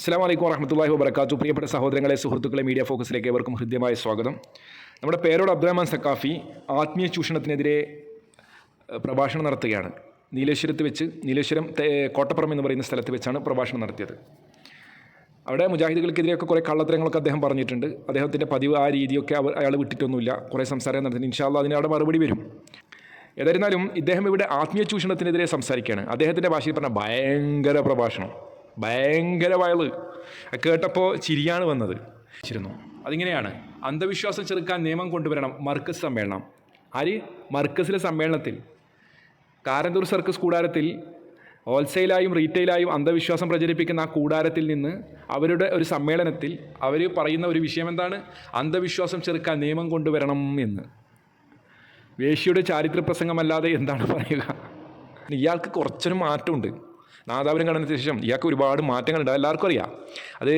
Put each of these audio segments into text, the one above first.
അസ്സാം വലൈക്കും വറഹമത്തല്ലാഹി വബർക്കാത്തു പ്രിയപ്പെട്ട സഹോദരങ്ങളെ സുഹൃത്തുക്കളെ മീഡിയ ഫോക്കസിലേക്ക് ഏവർക്കും ഹൃദ്യമായ സ്വാഗതം. നമ്മുടെ പേരോട് അബ്ദുറഹ്മാൻ സക്കാഫി ആത്മീയ ചൂഷണത്തിനെതിരെ പ്രഭാഷണം നടത്തുകയാണ്. നീലേശ്വരത്ത് വെച്ച് നീലേശ്വരം കോട്ടപ്പുറം എന്ന് പറയുന്ന സ്ഥലത്ത് വെച്ചാണ് പ്രഭാഷണം നടത്തിയത്. അവിടെ മുജാഹിദുകൾക്കെതിരെയൊക്കെ കുറേ കള്ളത്തരങ്ങളൊക്കെ അദ്ദേഹം പറഞ്ഞിട്ടുണ്ട്. അദ്ദേഹത്തിന്റെ പതിവ് ആ രീതിയൊക്കെ അവർ അയാൾ വിട്ടിട്ടൊന്നുമില്ല. കുറേ സംസാരം നടത്തി ഇൻഷാല്ല അതിന് അവിടെ മറുപടി വരും. ഏതായിരുന്നാലും ഇദ്ദേഹം ഇവിടെ ആത്മീയ ചൂഷണത്തിനെതിരെ സംസാരിക്കുകയാണ്. അദ്ദേഹത്തിന്റെ ഭാഷയിൽ പറഞ്ഞ ഭയങ്കര പ്രഭാഷണം. ഭയങ്കര വയൾ. കേട്ടപ്പോൾ ചിരിയാണ് വന്നത്. ചിരുന്നു അതിങ്ങനെയാണ്. അന്ധവിശ്വാസം ചെറുക്കാൻ നിയമം കൊണ്ടുവരണം. മർക്കസ് സമ്മേളനം. ആര്? മർക്കസിലെ സമ്മേളനത്തിൽ. കാരന്തൂർ സർക്കസ് കൂടാരത്തിൽ ഹോൾസെയിലായും റീറ്റെയിലായും അന്ധവിശ്വാസം പ്രചരിപ്പിക്കുന്ന ആ കൂടാരത്തിൽ നിന്ന് അവരുടെ ഒരു സമ്മേളനത്തിൽ അവർ പറയുന്ന ഒരു വിഷയം എന്താണ്? അന്ധവിശ്വാസം ചെറുക്കാൻ നിയമം കൊണ്ടുവരണം എന്ന്. വേശ്യയുടെ ചാരിത്ര പ്രസംഗമല്ലാതെ എന്താണ് പറയുക? ഇയാൾക്ക് കുറച്ചൊരു മാറ്റമുണ്ട്. നാദാപുരം കടന്നതിന് ശേഷം ഇയാൾക്ക് ഒരുപാട് മാറ്റങ്ങളുണ്ട് എല്ലാവർക്കും അറിയാം. അത്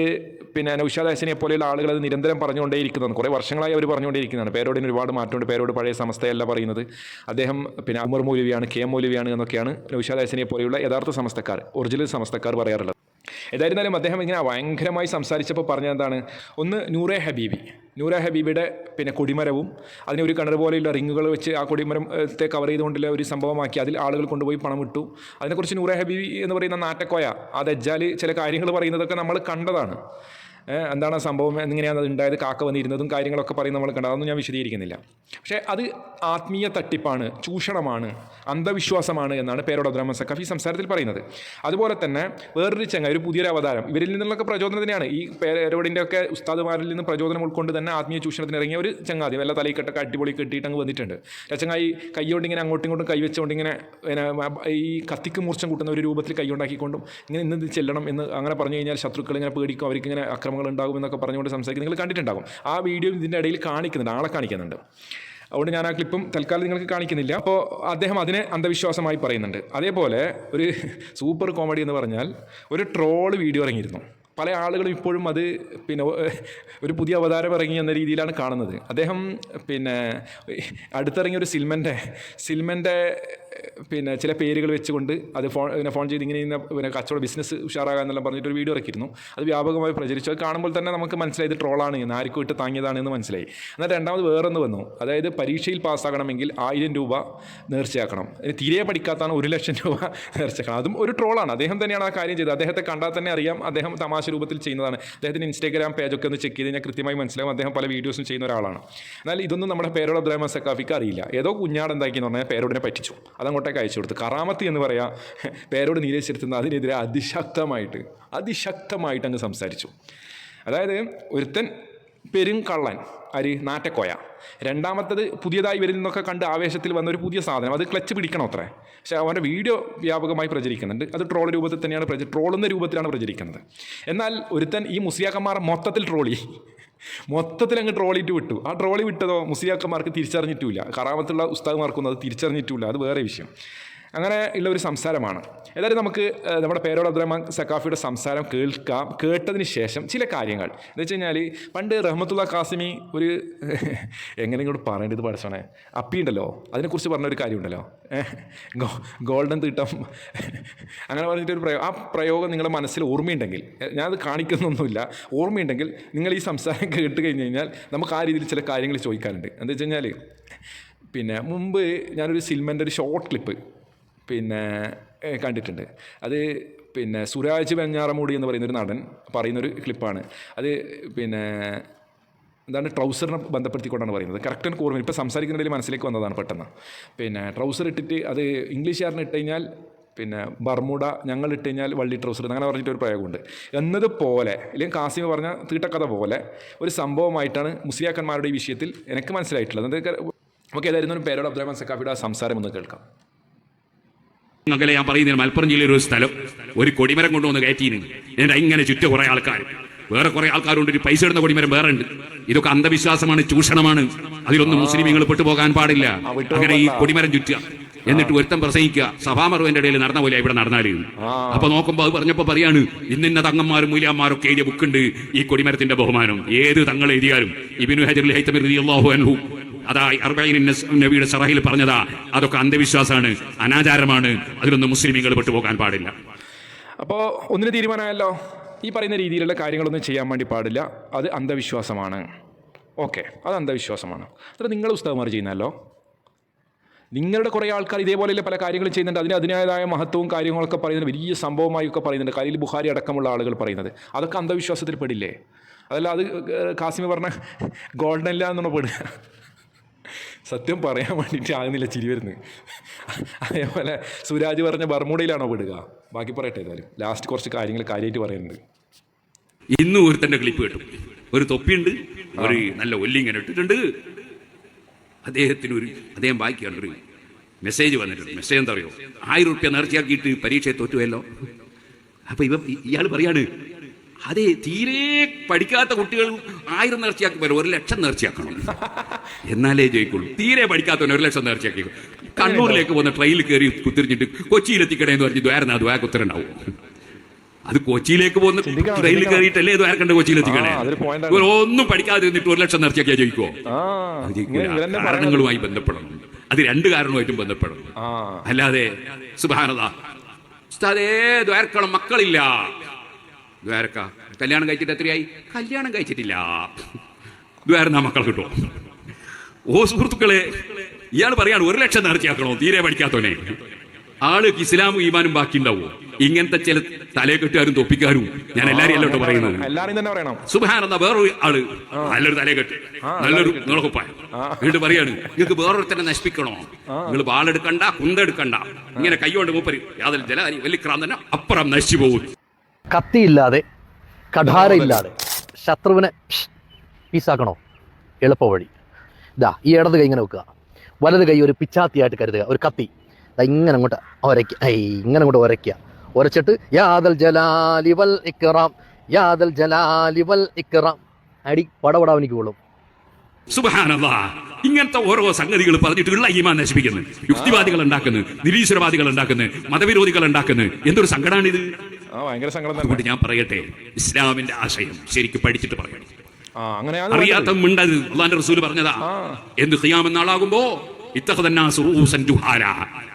പിന്നെ നൗഷാദ് പോലെയുള്ള ആളുകൾ അത് നിരന്തരം പറഞ്ഞുകൊണ്ടേയിരിക്കുന്നതാണ്. കുറേ വർഷങ്ങളായി അവർ പറഞ്ഞുകൊണ്ടേയിരിക്കുന്നതാണ്. പേരോടിന് ഒരുപാട് മാറ്റമുണ്ട്. പേരോട് പഴയ സമസ്തയല്ല പറയുന്നത്. അദ്ദേഹം പിന്നെ അമർ മൗലവിയാണ് കെ എം മൗലവിയാണ് എന്നൊക്കെയാണ് നൗഷാദ് പോലെയുള്ള യഥാർത്ഥ സമസ്തക്കാർ ഒറിജിനൽ സമസ്തക്കാർ പറയാറുള്ളത്. ഏതായിരുന്നാലും അദ്ദേഹം ഇങ്ങനെ ഭയങ്കരമായി സംസാരിച്ചപ്പോൾ പറഞ്ഞ എന്താണ് ഒന്ന് നൂറെ ഹബീബി. നൂറെ ഹബീബിയുടെ പിന്നെ കൊടിമരവും അതിനെ ഒരു കിണർ പോലെയുള്ള റിങ്ങുകൾ വെച്ച് ആ കൊടിമരത്തെ കവർ ചെയ്തുകൊണ്ടുള്ള ഒരു സംഭവമാക്കി അതിൽ ആളുകൾ കൊണ്ടുപോയി പണം ഇട്ടു. അതിനെക്കുറിച്ച് നൂറെ ഹബീബി എന്ന് പറയുന്ന നാട്ടക്കോയ ആ ചില കാര്യങ്ങൾ പറയുന്നതൊക്കെ നമ്മൾ കണ്ടതാണ്. എന്താണ് സംഭവം? എങ്ങനെയാണ് അത് ഉണ്ടായത്? കാക്ക വന്നിരുന്നതും കാര്യങ്ങളൊക്കെ പറയും നമ്മൾ കണ്ടത്. അതൊന്നും ഞാൻ വിശദീകരിക്കുന്നില്ല. പക്ഷേ അത് ആത്മീയ തട്ടിപ്പാണ് ചൂഷണമാണ് അന്ധവിശ്വാസമാണ് എന്നാണ് പേരോട് അബ്ദുറഹ്മാൻ ഈ സംസാരത്തിൽ പറയുന്നത്. അതുപോലെ തന്നെ വേറൊരു ചങ്ങ ഒരു പുതിയൊരു അവതാരം. ഇവരിൽ നിന്നുള്ളൊക്കെ പ്രചോദനം തന്നെയാണ്. ഈ പേരോടിന്റെ ഒക്കെ ഉസ്താദുമാരിൽ നിന്ന് പ്രചോദനം ഉൾക്കൊണ്ട് തന്നെ ആത്മീയ ചൂഷണത്തിന് ഇറങ്ങിയ ഒരു ചങ്ങാതി വല്ല തലയിക്കെട്ടൊക്കെ അടിപൊളി കെട്ടിയിട്ട് അങ്ങ് വന്നിട്ടുണ്ട്. ചങ്ങായി കൈയോണ്ട് ഇങ്ങനെ അങ്ങോട്ടും ഇങ്ങോട്ടും കൈവച്ചുകൊണ്ട് ഇങ്ങനെ ഈ കത്തിക്ക് മൂർച്ചം കൂട്ടുന്ന ഒരു രൂപത്തിൽ കൈയുണ്ടാക്കിക്കൊണ്ടും ഇങ്ങനെ ഇന്ന് ചെല്ലണം എന്ന് അങ്ങനെ പറഞ്ഞു കഴിഞ്ഞാൽ ശത്രുക്കൾ ഇങ്ങനെ പേടിക്കും അവർക്ക് ഇങ്ങനെ അക്രമങ്ങൾ ഉണ്ടാകും എന്നൊക്കെ പറഞ്ഞുകൊണ്ട് സംസാരിക്കുന്നത് നിങ്ങൾ കണ്ടിട്ടുണ്ടാകും. ആ വീഡിയോ ഇതിന്റെ ഇടയിൽ കാണിക്കുന്നുണ്ട് ആളെ കാണിക്കുന്നുണ്ട്. അതുകൊണ്ട് ഞാൻ ആ ക്ലിപ്പും തൽക്കാലം നിങ്ങൾക്ക് കാണിക്കുന്നില്ല. അപ്പോൾ അദ്ദേഹം അതിനെ അന്ധവിശ്വാസമായി പറയുന്നുണ്ട്. അതേപോലെ ഒരു സൂപ്പർ കോമഡി എന്ന് പറഞ്ഞാൽ ഒരു ട്രോൾ വീഡിയോ ഇറങ്ങിയിരുന്നു. പല ആളുകളും ഇപ്പോഴും അത് പിന്നെ ഒരു പുതിയ അവതാരം ഇറങ്ങി എന്ന രീതിയിലാണ് കാണുന്നത്. അദ്ദേഹം പിന്നെ അടുത്തിറങ്ങിയ ഒരു സിൽമന്റെ സിൽമന്റെ പിന്നെ ചില പേരുകൾ വെച്ചുകൊണ്ട് അത് ഫോൺ പിന്നെ ഫോൺ ചെയ്ത് ഇങ്ങനെ ഇങ്ങനെ പിന്നെ കച്ചവട ബിസിനസ് ഉഷാറാകാന്നെല്ലാം പറഞ്ഞിട്ട് ഒരു വീഡിയോ ഇറക്കിയിരുന്നു. അത് വ്യാപകമായി പ്രചരിച്ചു. അത് കാണുമ്പോൾ തന്നെ നമുക്ക് മനസ്സിലായി ഇത് ട്രോളാണ് എന്ന് ആർക്കും ഇട്ട് താങ്ങിയതാണ് എന്ന് മനസ്സിലായി. എന്നാൽ രണ്ടാമത് വേറൊന്ന് വന്നു. അതായത് പരീക്ഷയിൽ പാസ്സാകണമെങ്കിൽ ആയിരം രൂപ നേർച്ചയാക്കണം. തീരെ പഠിക്കാത്താണ് ഒരു ലക്ഷം രൂപ നേർച്ചയാക്കണം. അതും ഒരു ട്രോളാണ് അദ്ദേഹം തന്നെയാണ് ആ കാര്യം ചെയ്തത്. അദ്ദേഹത്തെ കണ്ടാൽ തന്നെ അറിയാം അദ്ദേഹം തമാശ രൂപത്തിൽ ചെയ്യുന്നതാണ്. അദ്ദേഹത്തിന്റെ ഇൻസ്റ്റാഗ്രാം പേജൊക്കെ ഒന്ന് ചെക്ക് ചെയ്ത് ഞാൻ കൃത്യമായി മനസ്സിലാവും അദ്ദേഹം പല വീഡിയോസും ചെയ്യുന്ന ഒരാളാണ്. എന്നാൽ ഇതൊന്നും നമ്മുടെ പേരോട് അബ്ദുറഹ്മാൻ സക്കാഫിക്ക് അറിയില്ല. ഏതോ കുഞ്ഞാട് എന്താക്കിയെന്ന് പറഞ്ഞാൽ പേരോടിനെ പറ്റിച്ചു. അതങ്ങോട്ടേക്ക് അയച്ചു കൊടുത്തു. കറാമത്തി എന്ന് പറയാം പേരോട് നീരേശ്വരത്തുന്ന അതിനെതിരെ അതിശക്തമായിട്ട് അതിശക്തമായിട്ട് അങ്ങ് സംസാരിച്ചു. അതായത് ഒരുത്തൻ പെരും കള്ളൻ അരി നാറ്റക്കോയ. രണ്ടാമത്തത് പുതിയതായി വരുന്നതൊക്കെ കണ്ട് ആവേശത്തിൽ വന്ന ഒരു പുതിയ സാധനം. അത് ക്ലച്ച് പിടിക്കണം അത്രേ. പക്ഷേ അവന്റെ വീഡിയോ വ്യാപകമായി പ്രചരിക്കുന്നുണ്ട്. അത് ട്രോൾ രൂപത്തിൽ തന്നെയാണ് പ്രചരി ട്രോളുന്ന രൂപത്തിലാണ് പ്രചരിക്കുന്നത്. എന്നാൽ ഒരുത്തൻ ഈ മുസ്ലിയാക്കന്മാർ മൊത്തത്തിൽ ട്രോളി മൊത്തത്തിൽ അങ്ങ് ട്രോളിയിട്ട് വിട്ടു. ആ ട്രോളി വിട്ടതോ മുസ്ലിയാക്കന്മാർക്ക് തിരിച്ചറിഞ്ഞിട്ടില്ല കറാമത്തുള്ള ഉസ്താദ്മാർക്കൊന്നും അത് തിരിച്ചറിഞ്ഞിട്ടില്ല അത് വേറെ വിഷയം. അങ്ങനെ ഉള്ള ഒരു സംസാരമാണ്. ഏതായാലും നമുക്ക് നമ്മുടെ പേരോട് അബ്ദുറഹ്മാൻ സക്കാഫിയുടെ സംസാരം കേൾക്കാം. കേട്ടതിന് ശേഷം ചില കാര്യങ്ങൾ. എന്ന് വെച്ച് കഴിഞ്ഞാൽ പണ്ട് റഹ്മത്തുള്ള കാസിമി ഒരു എങ്ങനെ ഇങ്ങോട്ട് പറയേണ്ടത് പഠിച്ചോണേ? അപ്പി ഉണ്ടല്ലോ. അതിനെക്കുറിച്ച് പറഞ്ഞ ഒരു കാര്യമുണ്ടല്ലോ ഗോൾഡൻ തീട്ടം. അങ്ങനെ പറഞ്ഞിട്ട് ഒരു പ്രയോഗം ആ പ്രയോഗം നിങ്ങളുടെ മനസ്സിൽ ഓർമ്മയുണ്ടെങ്കിൽ ഞാനത് കാണിക്കുന്നൊന്നുമില്ല. ഓർമ്മയുണ്ടെങ്കിൽ നിങ്ങൾ ഈ സംസാരം കേട്ട് കഴിഞ്ഞ് കഴിഞ്ഞാൽ നമുക്ക് ആ രീതിയിൽ ചില കാര്യങ്ങൾ ചോദിക്കാറുണ്ട്. എന്താ വെച്ച് കഴിഞ്ഞാൽ പിന്നെ മുമ്പ് ഞാനൊരു സിൽമന്റെ ഒരു ഷോർട്ട് ക്ലിപ്പ് പിന്നെ കണ്ടിട്ടുണ്ട്. അത് പിന്നെ സുരാജ് വെഞ്ഞാറമൂടി എന്ന് പറയുന്നൊരു നടൻ പറയുന്നൊരു ക്ലിപ്പാണ്. അത് പിന്നെ എന്താണ് ട്രൗസറിനെ ബന്ധപ്പെടുത്തിക്കൊണ്ടാണ് പറയുന്നത്. കറക്റ്റ് എനിക്ക് ഓർമ്മ ഇപ്പോൾ സംസാരിക്കുന്നതിൽ മനസ്സിലേക്ക് വന്നതാണ് പെട്ടെന്ന്. പിന്നെ ട്രൗസർ ഇട്ടിട്ട് അത് ഇംഗ്ലീഷുകാരന് ഇട്ട് കഴിഞ്ഞാൽ പിന്നെ ബർമുട ഞങ്ങൾ ഇട്ട് കഴിഞ്ഞാൽ വള്ളി ട്രൗസർ അങ്ങനെ പറഞ്ഞിട്ട് ഒരു പ്രയോഗമുണ്ട് എന്നതുപോലെ അല്ലെങ്കിൽ കാസിമ പറഞ്ഞ തീട്ടക്കഥ പോലെ ഒരു സംഭവമായിട്ടാണ് മുസ്ലിയാക്കന്മാരുടെ ഈ വിഷയത്തിൽ എനിക്ക് മനസ്സിലായിട്ടുള്ളത്. നമുക്ക് ഏതായിരുന്നു പേരോട് അബ്ദുറഹ്മാൻ സക്കാഫിയുടെ ആ സംസാരം ഒന്ന് കേൾക്കാം. അകലെ ഞാൻ പറയുന്നത് മലപ്പുറം ജില്ലയിൽ ഒരു സ്ഥലം. ഒരു കൊടിമരം കൊണ്ടുവന്ന് കയറ്റീന് എന്നിട്ട് ഇങ്ങനെ ചുറ്റ കുറെ ആൾക്കാർ. വേറെ കുറെ ആൾക്കാരുണ്ട്. ഒരു പൈസ ഇടുന്ന കൊടിമരം വേറെ ഉണ്ട് ഇതൊക്കെ അന്ധവിശ്വാസമാണ് ചൂഷണമാണ്. അതിലൊന്നും മുസ്ലിമീങ്ങൾ പെട്ടുപോകാൻ പാടില്ല. അങ്ങനെ ഈ കൊടിമരം ചുറ്റുക. എന്നിട്ട് ഒരുത്തം പ്രസംഗിക്കുക. സഭാമറുവിന്റെ ഇടയിൽ നടന്ന പോലെ ഇവിടെ നടന്നാൽ. അപ്പൊ നോക്കുമ്പോ അത് പറഞ്ഞപ്പോ പറയാണ് ഇന്നിന്ന തങ്ങന്മാരും മൂലിയന്മാരും ഒക്കെ എഴുതിയ ബുക്കുണ്ട് ഈ കൊടിമരത്തിന്റെ ബഹുമാനം. ഏത് തങ്ങൾ എഴുതിയാലും ഇബിനു ഹജറുൽ ഹൈത്തമിർ അൻഹു അതാ അർബൈൻ നബിയുടെ സറഹിൽ പറഞ്ഞതാ. അതൊക്കെ അന്ധവിശ്വാസമാണ് അനാചാരമാണ്. അതിലൊന്നും മുസ്ലിമീങ്ങൾ പെട്ടുപോകാൻ പാടില്ല. അപ്പോൾ ഒന്നിന് തീരുമാനമായല്ലോ. ഈ പറയുന്ന രീതിയിലുള്ള കാര്യങ്ങളൊന്നും ചെയ്യാൻ വേണ്ടി പാടില്ല. അത് അന്ധവിശ്വാസമാണ്. ഓക്കെ അത് അന്ധവിശ്വാസമാണ്. അത്ര നിങ്ങൾ പുസ്തകമാർ ചെയ്യുന്നല്ലോ നിങ്ങളുടെ കുറേ ആൾക്കാർ ഇതേപോലെയുള്ള പല കാര്യങ്ങളും ചെയ്യുന്നുണ്ട്. അതിന് അതിന്റേതായ മഹത്വവും കാര്യങ്ങളൊക്കെ പറയുന്നത് വലിയ സംഭവമായി ഒക്കെ പറയുന്നുണ്ട്. കലയിൽ ബുഹാരി അടക്കമുള്ള ആളുകൾ പറയുന്നത്. അതൊക്കെ അന്ധവിശ്വാസത്തിൽ പെടില്ലേ? അതല്ല അത് കാസിമി പറഞ്ഞ ഗോൾഡൻ ഇല്ല എന്നുള്ള പെടുക. സത്യം പറയാൻ വേണ്ടിയിട്ട് ആകുന്നില്ല ചിരി വരുന്നത്. അതേപോലെ സുരാജ് പറഞ്ഞ ബർമുടയിലാണോ പെടുക ബാക്കി പറയട്ടെ ഏതായാലും. ലാസ്റ്റ് കുറച്ച് കാര്യങ്ങൾ കാര്യമായിട്ട് പറയുന്നുണ്ട്. ഇന്ന് ഒരുത്തന്റെ ക്ലിപ്പ് കേട്ടു. ഒരു തൊപ്പിയുണ്ട് ഒരു നല്ല ഒല്ലിങ്ങനെ ഇട്ടിട്ടുണ്ട്. അദ്ദേഹത്തിന് ഒരു അദ്ദേഹം ബാക്കിയാണ് ഒരു മെസ്സേജ് വന്നിട്ടുണ്ട്. മെസ്സേജ് എന്താ പറയുക ആയിരം റുപ്യ നേർച്ചയാക്കിയിട്ട് പരീക്ഷയെ തോറ്റുവല്ലോ അപ്പൊ ഇവ ഇയാൾ പറയാണ് അതെ തീരെ പഠിക്കാത്ത കുട്ടികൾ ആയിരം നേർച്ചയാക്കി വരും. ഒരു ലക്ഷം നേർച്ചയാക്കണം. എന്നാലേ ജയിക്കുള്ളൂ. തീരെ പഠിക്കാത്തവൻ ഒരു ലക്ഷം നേർച്ചയാക്കി. കണ്ണൂരിലേക്ക് പോകുന്ന ട്രെയിനിൽ കയറി കുത്തിരിഞ്ഞിട്ട് കൊച്ചിയിലെത്തിക്കണേ എന്ന് പറഞ്ഞ് ദ്വാരനാ ദ്വാര കുത്തരണ്ടാവും അത് കൊച്ചിയിലേക്ക് പോകുന്ന ട്രെയിനിൽ. കയറിയിട്ടല്ലേ ദ്വാരക്കണ്ട കൊച്ചിയിലെത്തിക്കണേ? ഒന്നും പഠിക്കാതെ നിന്നിട്ട് ഒരു ലക്ഷം നേർച്ചയാക്കിയാ ജയിക്കുമോ. കാരണങ്ങളുമായി ബന്ധപ്പെടണം. അത് രണ്ട് കാരണമായിട്ടും ബന്ധപ്പെടണം. അല്ലാതെ സുഭാനത ഉസ്താദേ ദ്വാരക്കണം മക്കളില്ല. ദ്വാരക്ക കല്യാണം കഴിച്ചിട്ട് എത്രയായി? കല്യാണം കഴിച്ചിട്ടില്ല. ദ്വാരന്ന മക്കൾ കിട്ടുമോ ഓ സുഹൃത്തുക്കളെ ഇയാൾ പറയാണ് ഒരു ലക്ഷം നേർച്ചയാക്കണോ തീരെ പഠിക്കാത്തവനെ. ആൾ ഇസ്ലാമും ഈമാനും ബാക്കി ഉണ്ടാവോ ഇങ്ങനത്തെ ചില തലയെ കെട്ടുകാരും തൊപ്പിക്കാരും ഞാൻ എല്ലാരും അല്ലോട്ട് പറയുന്നത്. സുബാനെന്ന വേറൊരു ആൾ നല്ലൊരു തലയെക്കെട്ട്. നല്ലൊരു നിളക്കുപ്പായ എന്നിട്ട് പറയാണ് നിങ്ങൾക്ക് വേറൊരുത്തനെ നശിപ്പിക്കണോ? നിങ്ങൾ വാളെടുക്കണ്ട കുന്തെടുക്കണ്ട. ഇങ്ങനെ കൈകൊണ്ട് മൂപ്പര് യാതൊരു വെല്ലിക്കരാൻ തന്നെ അപ്പുറം നശിച്ചു പോകും കത്തിയില്ലാതെ കഠാരയില്ലാതെ ശത്രുവിനെ പീസാക്കണോ? എളുപ്പ വഴി ഇതാ ഈ ഇടത് കൈ ഇങ്ങനെ വെക്കുക. വലത് കൈ ഒരു പിച്ചാത്തിയായിട്ട് കരുതുക. ഒരു കത്തി. ഇങ്ങനെ അങ്ങോട്ട് ഒരയ്ക്കുക ഇങ്ങനെ അങ്ങോട്ട് ഒരയ്ക്കുക. ഒരച്ചിട്ട് യാദൽ ജലാലിവൽ ഇക്കറാം യാദൽ ജലാലി വൽ ഇക്റാം. അടി പടപടാവനിക്ക് കൊള്ളും ഇങ്ങനത്തെ ഓരോ സംഗതികൾ പറഞ്ഞിട്ട് ഉള്ള ഈമാൻ നശിപ്പിക്കുന്നു. യുക്തിവാദികൾ ഉണ്ടാക്കുന്നു നിരീശ്വരവാദികൾ ഉണ്ടാക്കുന്നു മതവിരോധികൾ ഉണ്ടാക്കുന്നു. എന്തൊരു സങ്കടമാണിത് ഭയങ്കര സങ്കടം അതുകൊണ്ട് ഞാൻ പറയട്ടെ ഇസ്ലാമിന്റെ ആശയം ശരിക്കും പഠിച്ചിട്ട് പറയണം. അറിയാത്ത മിണ്ടത് അള്ളാന്റെ റസൂൽ പറഞ്ഞതാ എന്ത് ഖിയാമെന്ന ആളാകുമ്പോ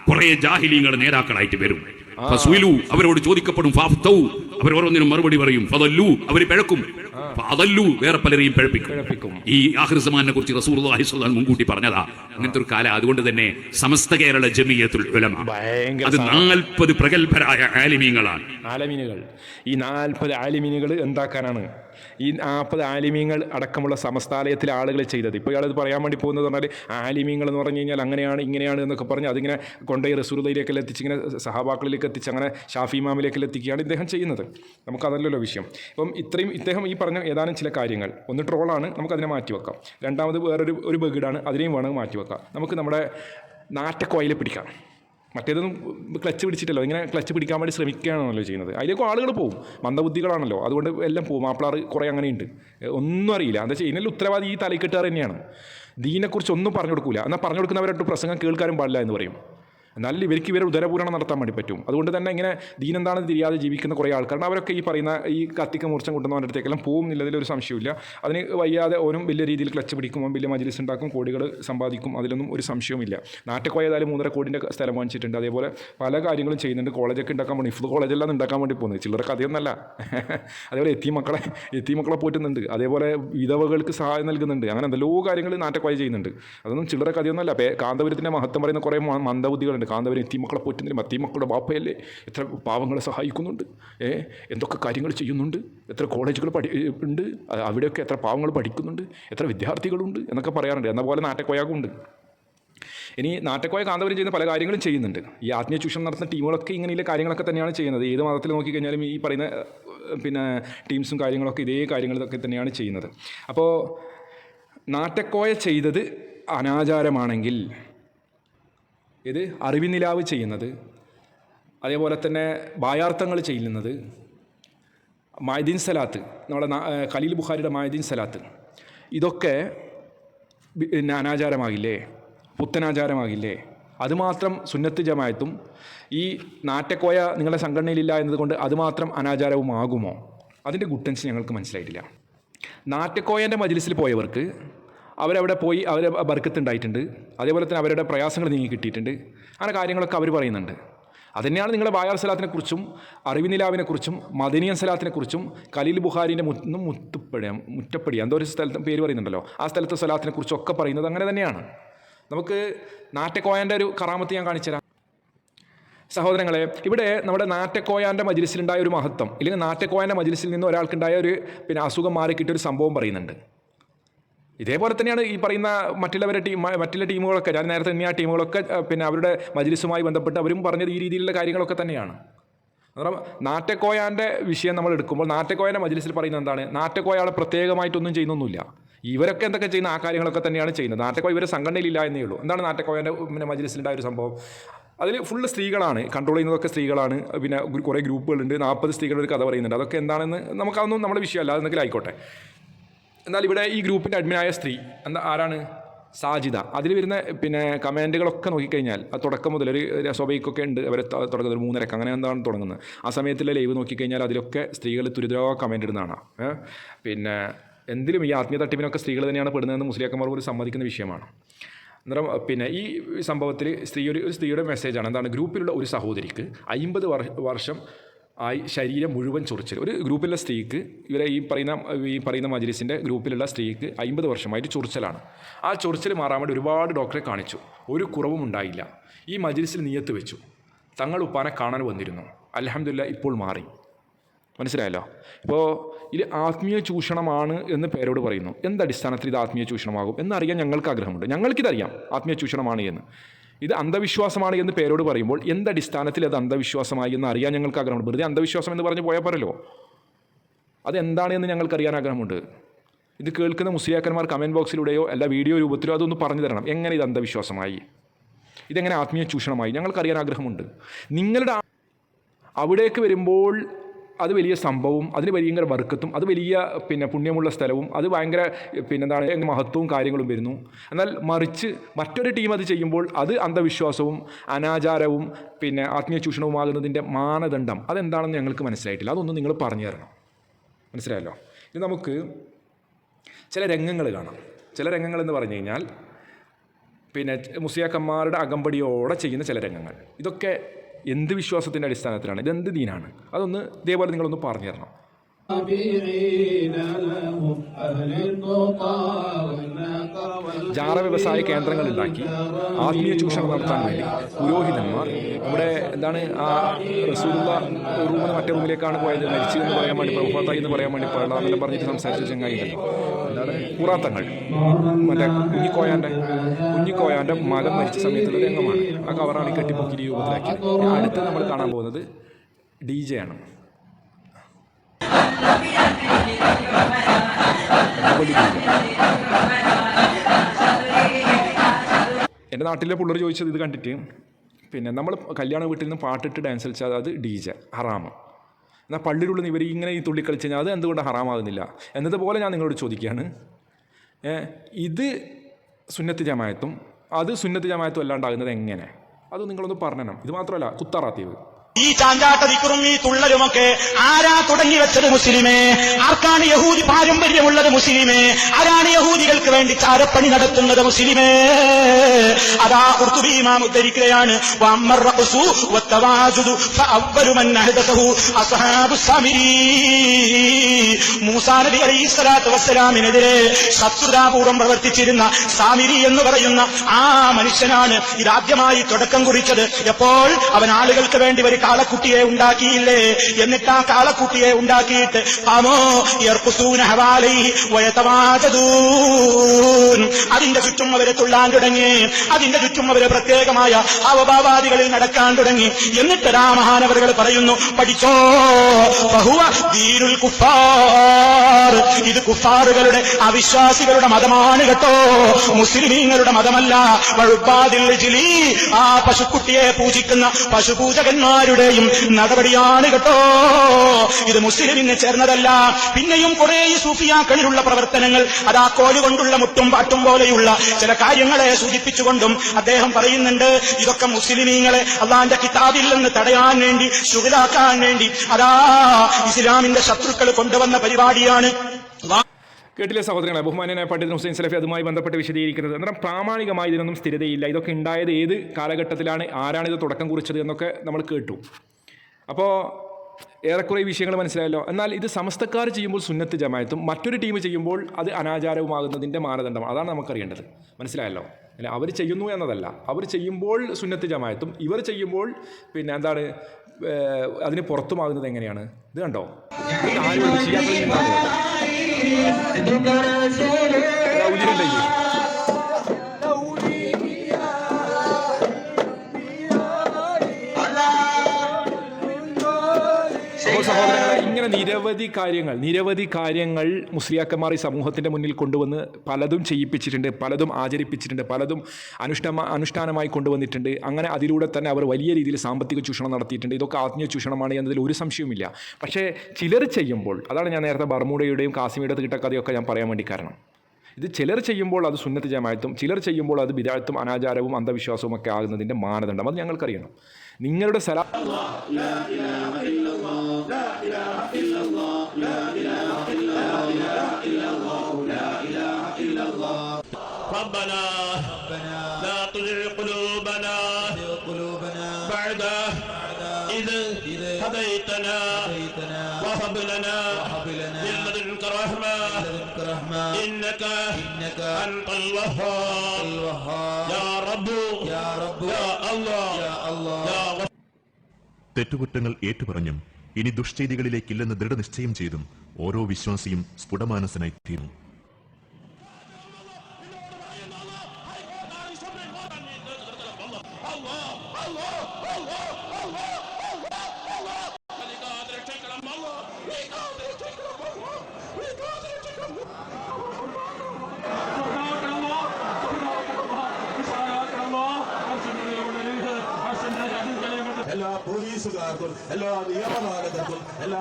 കുറെ ജാഹിലീങ്ങൾ നേതാക്കളായിട്ട് വരും. അവരോട് ചോദിക്കപ്പെടും ഓരോന്നിനും മറുപടി പറയും അവർ പിഴക്കും. അതല്ലു വേറെ പലരെയും പിഴപ്പിക്കും. ഈ ആഹ്റിസമാനെ കുറിച്ച് റസൂൽ മുൻകൂട്ടി പറഞ്ഞതാ. അങ്ങനത്തെ ഒരു കാലം. അതുകൊണ്ട് തന്നെ സമസ്ത കേരള ജമിയത്തുൽ ഉലമ. അത് നാൽപ്പത് പ്രഗത്ഭരായ ആലിമീങ്ങളാണ്. ആലിമീനുകൾ. ഈ നാൽപ്പത് ആലിമീനുകൾ എന്താക്കാനാണ്? ഈ നാൽപ്പത് ആലിമീങ്ങൾ അടക്കമുള്ള സമസ്താലയത്തിലെ ആളുകൾ ചെയ്തത്. ഇപ്പോൾ ഇയാളത് പറയാൻ വേണ്ടി പോകുന്നത് പറഞ്ഞാൽ ആലിമീങ്ങൾ എന്ന് പറഞ്ഞു കഴിഞ്ഞാൽ അങ്ങനെയാണ് ഇങ്ങനെയാണ് എന്നൊക്കെ പറഞ്ഞ് അതിങ്ങനെ കൊണ്ടുപോയി റസൂലയിലേക്ക് എത്തിച്ച് ഇങ്ങനെ സഹാബാക്കളിലേക്ക് എത്തിച്ച് അങ്ങനെ ഷാഫി ഇമാമിലേക്ക് എത്തിക്കുകയാണ് ഇദ്ദേഹം ചെയ്യുന്നത്. നമുക്കതല്ലല്ലോ വിഷയം. ഇപ്പം ഇത്രയും ഇദ്ദേഹം ഈ പറഞ്ഞ ഏതാനും ചില കാര്യങ്ങൾ. ഒന്ന് ട്രോളാണ് നമുക്കതിനെ മാറ്റി വെക്കാം. രണ്ടാമത് വേറൊരു ഒരു ബഗിഡാണ് അതിനെയും വേണമെങ്കിൽ മാറ്റി വെക്കാം. നമുക്ക് നമ്മുടെ നാറ്റക്കോയിൽ പിടിക്കാം. മറ്റേതൊന്നും ക്ലച്ച് പിടിച്ചിട്ടല്ലോ ഇങ്ങനെ ക്ലച്ച് പിടിക്കാൻ വേണ്ടി ശ്രമിക്കുകയാണല്ലോ ചെയ്യുന്നത്. അതിലേക്ക് ആളുകൾ പോകും മന്ദബുദ്ധികളാണല്ലോ. അതുകൊണ്ട് എല്ലാം പോകും മാപ്പിളാറ് കുറേ അങ്ങനെയുണ്ട്. ഒന്നും അറിയില്ല. എന്താ വെച്ചാൽ ഇതിനെല്ലാം ഉത്തരവാദി ഈ തലക്കെട്ടുകാർ തന്നെയാണ്. ദീനെക്കുറിച്ച് ഒന്നും പറഞ്ഞു കൊടുക്കില്ല എന്നാൽ പറഞ്ഞു കൊടുക്കുന്നവരായിട്ട് പ്രസംഗം കേൾക്കാനും പാടില്ല എന്ന് പറയും. എന്നാലും ഇവർക്ക് ഇവരെ ഉദരപൂരണം നടത്താൻ വേണ്ടി പറ്റും. അതുകൊണ്ട് തന്നെ ഇങ്ങനെ ദീനെന്താണെന്ന് തിരിയാതെ ജീവിക്കുന്ന കുറേ ആൾക്കാരുണ്ട് അവരൊക്കെ ഈ പറയുന്ന ഈ കത്തിക്ക മൂർച്ചം കൊണ്ടുവന്നവരുടെ അടുത്തേക്കെല്ലാം പോകുന്നില്ല ഒരു സംശയമില്ല അതിന് വയ്യാതെ ഓരോ വലിയ രീതിയിൽ ക്ലച്ച് പിടിക്കും വലിയ മജിലിസ് ഉണ്ടാക്കും കോടികൾ സമ്പാദിക്കും അതിലൊന്നും ഒരു സംശയവുമില്ല. നാട്ടിൽ ഏതായാലും മൂന്നര കോടിന്റെ സ്ഥലം വാങ്ങിച്ചിട്ടുണ്ട്. അതേപോലെ പല കാര്യങ്ങളും ചെയ്യുന്നുണ്ട്. കോളേജൊക്കെ ഉണ്ടാക്കാൻ വേണ്ടി ഇഫ് കോളേജെല്ലാം ഉണ്ടാക്കാൻ വേണ്ടി പോകുന്നത്. ചില്ലറ കഥയൊന്നല്ല. അതേപോലെ എത്തി മക്കളെ എത്തി മക്കളെ പോറ്റുന്നുണ്ട്. അതേപോലെ വിധവകൾക്ക് സഹായം നൽകുന്നുണ്ട്. അങ്ങനെ എന്തെല്ലോ കാര്യങ്ങൾ നാട്ടക്കോയ ചെയ്യുന്നുണ്ട്. അതൊന്നും ചില്ലറ കഥയൊന്നുമല്ല കാന്തപുരത്തിന്റെ മഹത്വം പറയുന്ന കുറേ മന്ദബുദ്ധികളുണ്ട്. കാന്തപുരം എത്തിമക്കളെ പോറ്റുന്നതിലും വാപ്പയല്ലേ മക്കളുടെ എത്ര പാവങ്ങളെ സഹായിക്കുന്നുണ്ട്? ഏ എന്തൊക്കെ കാര്യങ്ങൾ ചെയ്യുന്നുണ്ട്? എത്ര കോളേജുകൾ പഠി ഉണ്ട്? അവിടെയൊക്കെ എത്ര പാവങ്ങൾ പഠിക്കുന്നുണ്ട്? എത്ര വിദ്യാർത്ഥികളുണ്ട്? എന്നൊക്കെ പറയാറുണ്ട്. എന്ന പോലെ നാട്ടക്കോയാകുണ്ട് ഇനി നാട്ടക്കോയ കാന്തപുരം ചെയ്യുന്ന പല കാര്യങ്ങളും ചെയ്യുന്നുണ്ട്. ഈ ആത്മീയ ചൂഷണം നടത്തുന്ന ടീമുകളൊക്കെ ഇങ്ങനെയുള്ള കാര്യങ്ങളൊക്കെ തന്നെയാണ് ചെയ്യുന്നത്. ഏത് മതത്തിൽ നോക്കിക്കഴിഞ്ഞാലും ഈ പറയുന്ന പിന്നെ ടീംസും കാര്യങ്ങളൊക്കെ ഇതേ കാര്യങ്ങളൊക്കെ തന്നെയാണ് ചെയ്യുന്നത്. അപ്പോൾ നാട്ടക്കോയ ചെയ്തത് അനാചാരമാണെങ്കിൽ ഇത് അറിവിനിലാവ് ചെയ്യുന്നത്. അതേപോലെ തന്നെ ബായാർത്ഥങ്ങൾ ചെയ്യുന്നത്. മായദീൻ സലാത്ത് നമ്മുടെ ഖലീൽ ബുഖാരിയുടെ മായദീൻ സലാത്ത്. ഇതൊക്കെ അനാചാരമാകില്ലേ? പുത്തനാചാരമാകില്ലേ? അതുമാത്രം സുന്നത്ത് ജമായത്തും ഈ നാറ്റക്കോയ നിങ്ങളുടെ സംഘടനയിലില്ല എന്നതുകൊണ്ട് അതുമാത്രം അനാചാരവുമാകുമോ? അതിന്റെ ഗുട്ടൻസ് ഞങ്ങൾക്ക് മനസ്സിലായിട്ടില്ല. നാറ്റക്കോയന്റെ മജിലിസിൽ പോയവർക്ക് അവരവിടെ പോയി അവർ ബർക്കത്തുണ്ടായിട്ടുണ്ട്. അതേപോലെ തന്നെ അവരുടെ പ്രയാസങ്ങൾ നീങ്ങി കിട്ടിയിട്ടുണ്ട്. അങ്ങനെ കാര്യങ്ങളൊക്കെ അവർ പറയുന്നുണ്ട്. അതുതന്നെയാണ് നിങ്ങളുടെ ബായാർ സലാത്തിനെക്കുറിച്ചും അറിവിനിലാവിനെക്കുറിച്ചും മദനിയൻ സലാത്തിനെക്കുറിച്ചും കലീൽ ബുഹാരിന്റെ മുന്നും മുത്തുപ്പടി മുറ്റപ്പടി എന്തോ ഒരു സ്ഥലത്ത് പേര് പറയുന്നുണ്ടല്ലോ. ആ സ്ഥലത്തെ സലാത്തിനെക്കുറിച്ചും ഒക്കെ പറയുന്നത് അങ്ങനെ തന്നെയാണ്. നമുക്ക് നാറ്റക്കോയന്റെ ഒരു കറാമത്ത് ഞാൻ കാണിച്ചുതരാം സഹോദരങ്ങളെ ഇവിടെ നമ്മുടെ നാറ്റക്കോയാന്റെ മജിലിസിലുണ്ടായ ഒരു മഹത്വം ഇല്ലെങ്കിൽ നാറ്റക്കോയാന്റെ മജിലിസിൽ നിന്ന് ഒരാൾക്കുണ്ടായ ഒരു പിന്നെ അസുഖം മാറി കിട്ടിയ ഒരു സംഭവം പറയുന്നുണ്ട്. ഇതേപോലെ തന്നെയാണ് ഈ പറയുന്ന മറ്റുള്ളവരുടെ ടീം മറ്റുള്ള ടീമുകളൊക്കെ ഞാൻ നേരത്തെ തന്നെ ആ ടീമുകളൊക്കെ പിന്നെ അവരുടെ മജ്ലിസുമായി ബന്ധപ്പെട്ട് അവരും പറഞ്ഞത് ഈ രീതിയിലുള്ള കാര്യങ്ങളൊക്കെ തന്നെയാണ്. നാറ്റക്കോയാന്റെ വിഷയം നമ്മൾ എടുക്കുമ്പോൾ നാറ്റക്കോയന്റെ മജ്ലിസിൽ പറയുന്നത് എന്താണ്? നാറ്റക്കോയാളെ പ്രത്യേകമായിട്ടൊന്നും ചെയ്യുന്നൊന്നുമില്ല. ഇവരൊക്കെ എന്തൊക്കെ ചെയ്യുന്ന ആ കാര്യങ്ങളൊക്കെ തന്നെയാണ് ചെയ്യുന്നത്. നാറ്റക്കോയ ഇവരെ സംഘടനയിലില്ല എന്നേ ഉള്ളൂ. എന്താണ് നാറ്റക്കോയന്റെ പിന്നെ മജ്ലിസിലുണ്ടായ ഒരു സംഭവം? അതിൽ ഫുള്ള് സ്ത്രീകളാണ് കൺട്രോൾ ചെയ്യുന്നതൊക്കെ സ്ത്രീകളാണ്. പിന്നെ കുറേ ഗ്രൂപ്പുകളുണ്ട്. നാൽപ്പത് സ്ത്രീകളുടെ ഒരു കഥ പറയുന്നുണ്ട്. അതൊക്കെ എന്താണെന്ന് നമുക്കതൊന്നും നമ്മുടെ വിഷയമല്ല. അതെന്തെങ്കിലും ആയിക്കോട്ടെ. എന്നാൽ ഇവിടെ ഈ ഗ്രൂപ്പിന്റെ അഡ്മിനായ സ്ത്രീ എന്താ ആരാണ്? സാജിദ. അതിൽ വരുന്ന പിന്നെ കമന്റുകളൊക്കെ നോക്കിക്കഴിഞ്ഞാൽ ആ തുടക്കം മുതൽ ഒരു സ്വബൈക്കൊക്കെ ഉണ്ട്. അവരെ തുടങ്ങുന്നത് ഒരു മൂന്നരക്ക്. അങ്ങനെ എന്താണ് തുടങ്ങുന്നത്? ആ സമയത്തുള്ള ലൈവ് നോക്കിക്കഴിഞ്ഞാൽ അതിലൊക്കെ സ്ത്രീകൾ തുരിതരോ കമന്റ് ഇടുന്നതാണ്. പിന്നെ എന്തിലും ഈ ആത്മീയ തട്ടിപ്പിനൊക്കെ സ്ത്രീകൾ തന്നെയാണ് പെടുന്നതെന്ന് മുസ്ലിയാക്കന്മാർ പോലും സമ്മതിക്കുന്ന വിഷയമാണ്. അന്നേരം പിന്നെ ഈ സംഭവത്തിൽ സ്ത്രീ ഒരു സ്ത്രീയുടെ മെസ്സേജാണ് എന്താണ്? ഗ്രൂപ്പിലുള്ള ഒരു സഹോദരിക്ക് അമ്പത് വർഷം ആയി ശരീരം മുഴുവൻ ചൊറിച്ചൽ. ഒരു ഗ്രൂപ്പിലുള്ള സ്ത്രീക്ക് ഇവരെ ഈ പറയുന്ന ഈ പറയുന്ന മജ്ലിസിന്റെ ഗ്രൂപ്പിലുള്ള സ്ത്രീക്ക് അമ്പത് വർഷമായിട്ട് ചൊറിച്ചലാണ്. ആ ചൊറിച്ചൽ മാറാൻ വേണ്ടി ഒരുപാട് ഡോക്ടറെ കാണിച്ചു. ഒരു കുറവും ഉണ്ടായില്ല. ഈ മജ്ലിസിൽ നിയത്ത് വെച്ചു. തങ്ങൾ ഉപ്പാനെ കാണാൻ വന്നിരുന്നു. അലഹമില്ല ഇപ്പോൾ മാറി. മനസ്സിലായല്ലോ? ഇപ്പോൾ ഇത് ആത്മീയ ചൂഷണമാണ് എന്ന് പേരോട് പറയുന്നു. എന്തടിസ്ഥാനത്തിൽ ഇത് ആത്മീയ ചൂഷണമാകും? എന്നറിയാൻ ഞങ്ങൾക്ക് ആഗ്രഹമുണ്ട്. ഞങ്ങൾക്കിതറിയാം ആത്മീയ ചൂഷണമാണ് എന്ന്. ഇത് അന്ധവിശ്വാസമാണ് എന്ന് പേരോട് പറയുമ്പോൾ എന്തടിസ്ഥാനത്തിൽ അത് അന്ധവിശ്വാസമായി എന്ന് അറിയാൻ ഞങ്ങൾക്ക് ആഗ്രഹമുണ്ട്? വെറുതെ അന്ധവിശ്വാസം എന്ന് പറഞ്ഞ് പോയാൽ പോരല്ലോ. അതെന്താണ് എന്ന് ഞങ്ങൾക്കറിയാൻ ആഗ്രഹമുണ്ട്. ഇത് കേൾക്കുന്ന മുസ്ലിയാക്കന്മാർ കമന്റ് ബോക്സിലൂടെയോ അല്ല വീഡിയോ രൂപത്തിലോ അതൊന്ന് പറഞ്ഞു തരണം. എങ്ങനെ ഇത് അന്ധവിശ്വാസമായി? ഇതെങ്ങനെ ആത്മീയ ചൂഷണമായി? ഞങ്ങൾക്കറിയാൻ ആഗ്രഹമുണ്ട്. നിങ്ങളുടെ അവിടേക്ക് വരുമ്പോൾ അത് വലിയ സംഭവവും അതിന് ഭയങ്കര വർക്കത്തും അത് വലിയ പിന്നെ പുണ്യമുള്ള സ്ഥലവും അത് ഭയങ്കര പിന്നെ എന്താണ് മഹത്വവും കാര്യങ്ങളും വരുന്നു. എന്നാൽ മറിച്ച് മറ്റൊരു ടീം അത് ചെയ്യുമ്പോൾ അത് അന്ധവിശ്വാസവും അനാചാരവും പിന്നെ ആത്മീയ ചൂഷണവുമാകുന്നതിന്റെ മാനദണ്ഡം അതെന്താണെന്ന് ഞങ്ങൾക്ക് മനസ്സിലായിട്ടില്ല. അതൊന്നും നിങ്ങൾ പറഞ്ഞു തരണം. മനസ്സിലായല്ലോ? ഇനി നമുക്ക് ചില രംഗങ്ങൾ കാണാം. ചില രംഗങ്ങൾ എന്ന് പറഞ്ഞു കഴിഞ്ഞാൽ പിന്നെ മുസ്ലിയാക്കന്മാരുടെ അകമ്പടിയോടെ ചെയ്യുന്ന ചില രംഗങ്ങൾ. ഇതൊക്കെ എന്ത് വിശ്വാസത്തിന്റെ അടിസ്ഥാനത്തിലാണ്? ഇതെന്ത് ദീനാണ്? അതൊന്ന് ഇതേപോലെ നിങ്ങളൊന്ന് പറഞ്ഞു തരണം ജാറ വ്യവസായ കേന്ദ്രങ്ങളുണ്ടാക്കി ആത്മീയ ചൂഷണം നടത്താൻ വേണ്ടി പുരോഹിതന്മാർ നമ്മുടെ എന്താണ് ആ റസൂലുള്ള റൂമിൽ മറ്റേ റൂമിലേക്കാണ് പോയത് മരിച്ചു എന്ന് പറയാൻ വേണ്ടി പ്രഭുഫത്തായി എന്ന് പറയാൻ വേണ്ടി പാടില്ല അതെല്ലാം പറഞ്ഞിട്ട് സംസാരിച്ച ചെങ്ങായി എന്താണ് കുറാത്തങ്ങൾ മറ്റേ കുഞ്ഞിക്കോയാന്റെ കുഞ്ഞിക്കോയാന്റെ മകൻ മരിച്ച സമയത്തുള്ള രംഗമാണ്. ആ കവറാണ് കെട്ടിപ്പൊക്കി രൂപത്തിലാക്കി അടുത്ത് നമ്മൾ കാണാൻ പോകുന്നത് ഡി ജെ ആണ്. എന്റെ നാട്ടിലെ പിള്ളേർ ചോദിച്ചത് ഇത് കണ്ടിട്ട് പിന്നെ നമ്മൾ കല്യാണ വീട്ടിൽ നിന്ന് പാട്ടിട്ട് ഡാൻസ് കളിച്ചാൽ അത് ഡി ജെ ഹറാമ് എന്നാൽ പള്ളിയിലുള്ള ഇവർ ഇങ്ങനെ ഈ തുള്ളി കളിച്ച് കഴിഞ്ഞാൽ അത് എന്തുകൊണ്ട് ഹറാമാകുന്നില്ല? എന്നതുപോലെ ഞാൻ നിങ്ങളോട് ചോദിക്കുകയാണ്. ഇത് സുന്നത്ത് ജമായത്തും അത് സുന്നത്ത് ജമായത്തും അല്ലാണ്ടാകുന്നത് എങ്ങനെ? അത് നിങ്ങളൊന്ന് പറഞ്ഞണം. ഇത് മാത്രമല്ല കുത്താറാത്തീവ് ഈ ചാഞ്ചാട്ട ദിക്കറും ഈ തുള്ളലുമൊക്കെ ആരാ തുടങ്ങി വെച്ചത് മുസ്ലിമേ? ആർക്കാണ് യഹൂദി പാരമ്പര്യമുള്ളത് മുസ്ലിമേ? ആരാണ് യഹൂദികൾക്ക് വേണ്ടി ചാരപ്പണി നടത്തുന്നത് മുസ്ലിമേ? അതാ ഉർത്തുബീമാം ഉദ്ധരിക്കുകയാണ്. മൂസാനബി അലൈഹി സ്വലാത്തു വസ്സലാമിനെതിരെ ശത്രുതാപൂർവം പ്രവർത്തിച്ചിരുന്ന സാമിരി എന്ന് പറയുന്ന ആ മനുഷ്യനാണ് ഇതാദ്യമായി തുടക്കം കുറിച്ചത്. എപ്പോൾ? അവൻ ആളുകൾക്ക് വേണ്ടി ഒരു കാളക്കുട്ടിയെ ഉണ്ടാക്കിയില്ലേ? എന്നിട്ട് ആ കാളക്കുട്ടിയെ ഉണ്ടാക്കിയിട്ട് ആമോ യർക്കുസൂന ഹവാലി വയതവാജദൂൻ അതിന്റെ ചുറ്റും അവരെ തുള്ളാൻ തുടങ്ങി. അതിന്റെ ചുറ്റും അവരെ പ്രത്യേകമായ അവഭാവാദികളിൽ നടക്കാൻ തുടങ്ങി. എന്നിട്ട് രാമഹാനവറുകൾ പറയുന്നു പഠിച്ചോ ബഹുവ കുഫാർ. ഇത് കുഫാറുകളുടെ അവിശ്വാസികളുടെ മതമാണ് കേട്ടോ. മുസ്ലിമീങ്ങളുടെ മതമല്ല. ജിലി. ആ പശുക്കുട്ടിയെ പൂജിക്കുന്ന പശുപൂജകന്മാരുടെയും നടപടിയാണ് കേട്ടോ. ഇത് മുസ്ലിമിന് ചേർന്നതല്ല. പിന്നെയും കുറെ ഈ സൂഫിയാക്കളിലുള്ള പ്രവർത്തനങ്ങൾ. അതാ ആ കൊണ്ടുള്ള മുട്ടും പാട്ടും പോലെയുള്ള ചില കാര്യങ്ങളെ സൂചിപ്പിച്ചുകൊണ്ടും അദ്ദേഹം പറയുന്നുണ്ട്. ഇതൊക്കെ മുസ്ലിമീങ്ങളെ അള്ളാന്റെ കിതാബിൽ നിന്ന് തടയാൻ വേണ്ടി ശുഗിലാക്കാൻ വേണ്ടി. അതാ ഇസ്ലാമിന്റെ ശത്രുക്കൾ കൊണ്ടുവന്ന പരിപാടിയാണ്. കേട്ടില്ലേ സഹോദരങ്ങളെ ബഹുമാനായ പണ്ഡിത് ഹുസൈൻ സലഫി അതുമായി ബന്ധപ്പെട്ട് വിശദീകരിക്കുന്നത്. എന്നാൽ പ്രാമാണികമായി ഇതിനൊന്നും സ്ഥിരതയില്ല. ഇതൊക്കെ ഉണ്ടായത് ഏത് കാലഘട്ടത്തിലാണ്? ആരാണിത് തുടക്കം കുറിച്ചത് എന്നൊക്കെ നമ്മൾ കേട്ടു. അപ്പോൾ ഏറെക്കുറെ വിഷയങ്ങൾ മനസ്സിലായല്ലോ. എന്നാൽ ഇത് സമസ്തക്കാർ ചെയ്യുമ്പോൾ സുന്നത്ത് ജമായത്തും മറ്റൊരു ടീം ചെയ്യുമ്പോൾ അത് അനാചാരവുമാകുന്നതിന്റെ മാനദണ്ഡം. അതാണ് നമുക്കറിയേണ്ടത്. മനസ്സിലായല്ലോ? അല്ല? അവർ ചെയ്യുന്നു എന്നതല്ല. അവർ ചെയ്യുമ്പോൾ സുന്നത്ത് ജമായത്തും ഇവർ ചെയ്യുമ്പോൾ പിന്നെ എന്താണ്? അതിന് പുറത്തുമാകുന്നത് എങ്ങനെയാണ്? ഇത് കണ്ടോ? ആരും ഷിയാക്കളിൽ ഇങ്ങനെ നിരവധി കാര്യങ്ങൾ നിരവധി കാര്യങ്ങൾ മുസ്ലിയാക്കന്മാർ ഈ സമൂഹത്തിന്റെ മുന്നിൽ കൊണ്ടുവന്ന് പലതും ചെയ്യിപ്പിച്ചിട്ടുണ്ട് പലതും ആചരിപ്പിച്ചിട്ടുണ്ട് പലതും അനുഷ്ഠാന അനുഷ്ഠാനമായി കൊണ്ടുവന്നിട്ടുണ്ട്. അങ്ങനെ അതിലൂടെ തന്നെ അവർ വലിയ രീതിയിൽ സാമ്പത്തിക ചൂഷണം നടത്തിയിട്ടുണ്ട്. ഇതൊക്കെ ആത്മീയ ചൂഷണമാണ് എന്നതിൽ ഒരു സംശയവുമില്ല. പക്ഷേ ചിലർ ചെയ്യുമ്പോൾ അതാണ് ഞാൻ നേരത്തെ ബർമൂഡയുടെയും കാസിമിയുടെ കഥയൊക്കെ ഞാൻ പറയാൻ വേണ്ടി കാരണം. ഇത് ചിലർ ചെയ്യുമ്പോൾ അത് സുന്നത്ത് ജമായത്തും ചിലർ ചെയ്യുമ്പോൾ അത് വിദായത്തും അനാചാരവും അന്ധവിശ്വാസവും ഒക്കെ ആകുന്നതിന്റെ മാനദണ്ഡം. അത് ഞങ്ങൾക്കറിയണം. നിങ്ങളുടെ സ്ഥല قلوبنا بعد إذ هديتنا وهب لنا من لدنك رحمة إنك أنت الوهاب يا رب يا الله يا غفور തെറ്റുകുറ്റങ്ങൾ ഏറ്റുപറഞ്ഞും ഇനി ദുഷ്ചെയ്തികളിലേക്കില്ലെന്ന് ദൃഢനിശ്ചയം ചെയ്തും ഓരോ വിശ്വാസിയും സ്ഫുടമാനസനായി തീർന്നു പോലീസുകാർക്കും എല്ലാ നിയമപാലകർക്കും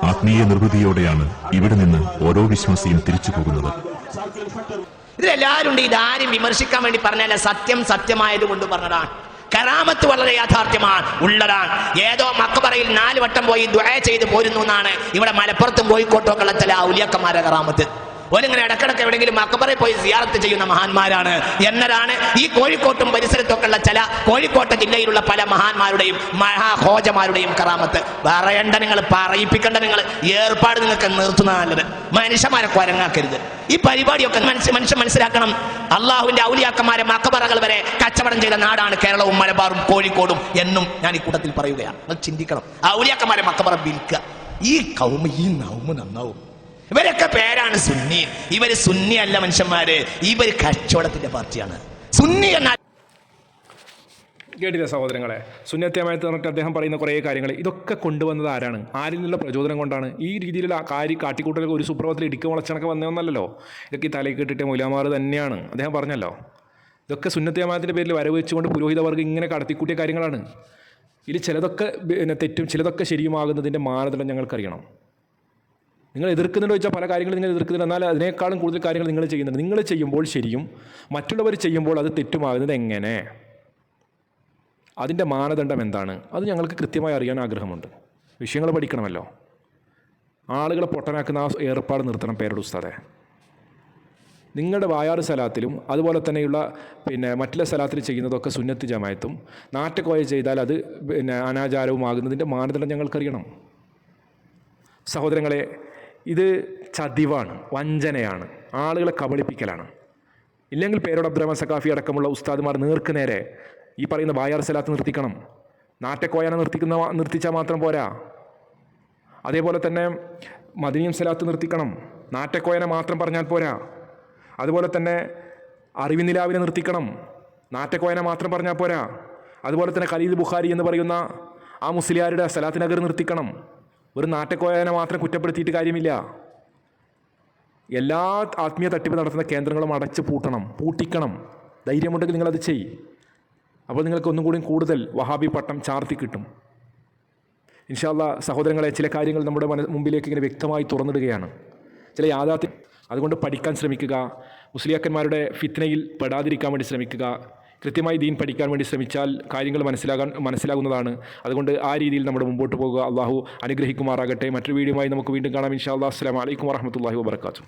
ആത്മീയ നിർവൃതിയോടെയാണ് ഇവിടെ നിന്ന് ഓരോ വിശ്വാസിയും തിരിച്ചു പോകുന്നത്. സർക്കിൾ ഇൻസ്പെക്ടർ ഇതിലെല്ലാവരും ഉണ്ട് ഇതാരും വിമർശിക്കാൻ വേണ്ടി പറഞ്ഞല്ല സത്യം സത്യമായത് കൊണ്ട് പറഞ്ഞതാണ്. കരാമത്ത് വളരെ യാഥാർത്ഥ്യമാണ് ഉള്ളതാണ്. ഏതോ മക്കബറയിൽ നാല് വട്ടം പോയി ദ്വയ ചെയ്ത് പോരുന്നു എന്നാണ് ഇവിടെ മലപ്പുറത്തും കോഴിക്കോട്ടും കളത്തിലെ ഔലിയക്കന്മാരെ കറാമത്ത് ഒരിങ്ങനെ ഇടക്കിടക്ക് എവിടെയെങ്കിലും മക്കബറയിൽ പോയി സിയാറത്ത് ചെയ്യുന്ന മഹാന്മാരാണ്. എന്നതാണ് ഈ കോഴിക്കോട്ടും പരിസരത്തൊക്കെ ഉള്ള ചില കോഴിക്കോട്ടെ ജില്ലയിലുള്ള പല മഹാന്മാരുടെയും മഹാഹോജമാരുടെയും കറാമത്ത്. പറയണ്ട നിങ്ങൾ പറയിപ്പിക്കേണ്ട നിങ്ങൾ. ഏർപ്പാട് നിങ്ങൾക്ക് നിർത്തുന്ന നല്ലത്. മനുഷ്യന്മാരെ കൊരങ്ങാക്കരുത്. ഈ പരിപാടിയൊക്കെ മനസ്സ് മനുഷ്യൻ മനസ്സിലാക്കണം. അള്ളാഹുവിന്റെ ഔലിയാക്കന്മാരെ മക്കബറകൾ വരെ കച്ചവടം ചെയ്ത നാടാണ് കേരളവും മലബാറും കോഴിക്കോടും എന്നും ഞാൻ ഈ കൂട്ടത്തിൽ പറയുകയാണ്. ചിന്തിക്കണം. ഔലിയാക്കന്മാരെ മക്കബറ വിൽക്കുക. ഈ കൗമ ഈ നൗമ നന്നാവും. ഇവരൊക്കെ പേരാണ് സുന്നി. ഇവർ സുന്നി അല്ല മനുഷ്യന്മാര്. ഇവർ കച്ചവടത്തിന്റെ പാർട്ടിയാണ്. സുന്നി എന്നാൽ കേട്ടില്ല സഹോദരങ്ങളെ? സുന്നത്യമായി പറഞ്ഞിട്ട് അദ്ദേഹം പറയുന്ന കുറേ കാര്യങ്ങൾ. ഇതൊക്കെ കൊണ്ടുവന്നത് ആരാണ്? ആരിൽ നിന്നുള്ള പ്രചോദനം കൊണ്ടാണ്? ഈ രീതിയിലുള്ള കാര്യം കാട്ടിക്കൂട്ടലൊക്കെ ഒരു സുപ്രഭാതത്തിൽ ഇടുക്കി മുളച്ചണക്കെ വന്നതൊന്നല്ലോ ഇതൊക്കെ ഈ തലയിൽ കെട്ടിട്ട് മൊലാമാർ തന്നെയാണ്. അദ്ദേഹം പറഞ്ഞല്ലോ. ഇതൊക്കെ സുന്നത്യമായത്തിന്റെ പേരിൽ വരവ് വെച്ചുകൊണ്ട് പുരോഹിതവർഗം ഇങ്ങനെ കടത്തിക്കൂട്ടിയ കാര്യങ്ങളാണ്. ഇതിൽ ചിലതൊക്കെ പിന്നെ തെറ്റും ചിലതൊക്കെ ശരിയുമാകുന്നതിന്റെ മാനദണ്ഡം ഞങ്ങൾക്കറിയണം. നിങ്ങൾ എതിർക്കുന്നുണ്ടോ ചോദിച്ചാൽ പല കാര്യങ്ങളും നിങ്ങൾ എതിർക്കുന്നുണ്ട്. എന്നാൽ അതിനേക്കാളും കൂടുതൽ കാര്യങ്ങൾ നിങ്ങൾ ചെയ്യുന്നുണ്ട്. നിങ്ങൾ ചെയ്യുമ്പോൾ ശരിയും മറ്റുള്ളവർ ചെയ്യുമ്പോൾ അത് തെറ്റുമാകുന്നത് എങ്ങനെ? അതിന്റെ മാനദണ്ഡം എന്താണ്? അത് ഞങ്ങൾക്ക് കൃത്യമായി അറിയാൻ ആഗ്രഹമുണ്ട്. വിഷയങ്ങൾ പഠിക്കണമല്ലോ. ആളുകളെ പൊട്ടനാക്കുന്ന ആ ഏർപ്പാട് നിർത്തണം പേരുടെ ഉസ്താദെ. നിങ്ങളുടെ വായാറ് സ്ഥലത്തിലും അതുപോലെ തന്നെയുള്ള പിന്നെ മറ്റുള്ള സ്ഥലത്തിൽ ചെയ്യുന്നതൊക്കെ സുന്നത്ത് ജമായത്തും നാറ്റക്കോയ ചെയ്താൽ അത് പിന്നെ അനാചാരവുമാകുന്നതിന്റെ മാനദണ്ഡം ഞങ്ങൾക്കറിയണം. സഹോദരങ്ങളെ ഇത് ചതിവാണ് വഞ്ചനയാണ് ആളുകളെ കബളിപ്പിക്കലാണ്. ഇല്ലെങ്കിൽ പേരോട് അബ്ദുറഹ്മാൻ സഖാഫി അടക്കമുള്ള ഉസ്താദുമാർ നേർക്ക് നേരെ ഈ പറയുന്ന ബായാർ സലാത്ത് നിർത്തിക്കണം. നാട്ടെക്കോയാനെ നിർത്തിക്കുന്ന നിർത്തിച്ചാൽ മാത്രം പോരാ. അതേപോലെ തന്നെ മദിനിയം സലാത്ത് നിർത്തിക്കണം. നാട്ടെക്കോയനെ മാത്രം പറഞ്ഞാൽ പോരാ. അതുപോലെ തന്നെ അറിവിനിലാവിനെ നിർത്തിക്കണം. നാട്ടെക്കോയനെ മാത്രം പറഞ്ഞാൽ പോരാ. അതുപോലെ തന്നെ ഖലീദ് ബുഖാരി എന്ന് പറയുന്ന ആ മുസ്ലിയാരുടെ സലാത്തിനഗർ നിർത്തിക്കണം. ഒരു നാട്ടക്കോയനെ മാത്രം കുറ്റപ്പെടുത്തിയിട്ട് കാര്യമില്ല. എല്ലാ ആത്മീയ തട്ടിപ്പ് നടത്തുന്ന കേന്ദ്രങ്ങളും അടച്ച് പൂട്ടണം പൂട്ടിക്കണം. ധൈര്യമുണ്ടെങ്കിൽ നിങ്ങളത് ചെയ്. അപ്പോൾ നിങ്ങൾക്ക് ഒന്നും കൂടി കൂടുതൽ വഹാബി പട്ടം ചാർത്തി കിട്ടും. ഇൻഷാല്ല സഹോദരങ്ങളെ ചില കാര്യങ്ങൾ നമ്മുടെ മന മുമ്പിലേക്ക് ഇങ്ങനെ വ്യക്തമായി തുറന്നിടുകയാണ്. ചില യാഥാർത്ഥ്യം അതുകൊണ്ട് പഠിക്കാൻ ശ്രമിക്കുക. മുസ്ലിയാക്കന്മാരുടെ ഫിത്നയിൽ പെടാതിരിക്കാൻ വേണ്ടി ശ്രമിക്കുക. കൃത്യമായി ദീൻ പഠിക്കാൻ വേണ്ടി ശ്രമിച്ചാൽ കാര്യങ്ങൾ മനസ്സിലാകാൻ മനസ്സിലാകുന്നതാണ്. അതുകൊണ്ട് ആ രീതിയിൽ നമ്മുടെ മുമ്പോട്ട് പോകുക. അള്ളാഹു അനുഗ്രഹിക്കുമാറാകട്ടെ. മറ്റൊരു വീഡിയോയുമായി നമുക്ക് വീണ്ടും കാണാം. ഇൻഷാ അള്ളാഹ് അസ്സാം വലൈക്കും വാഹമത്തല്ലാഹി വാബർക്കാത്തു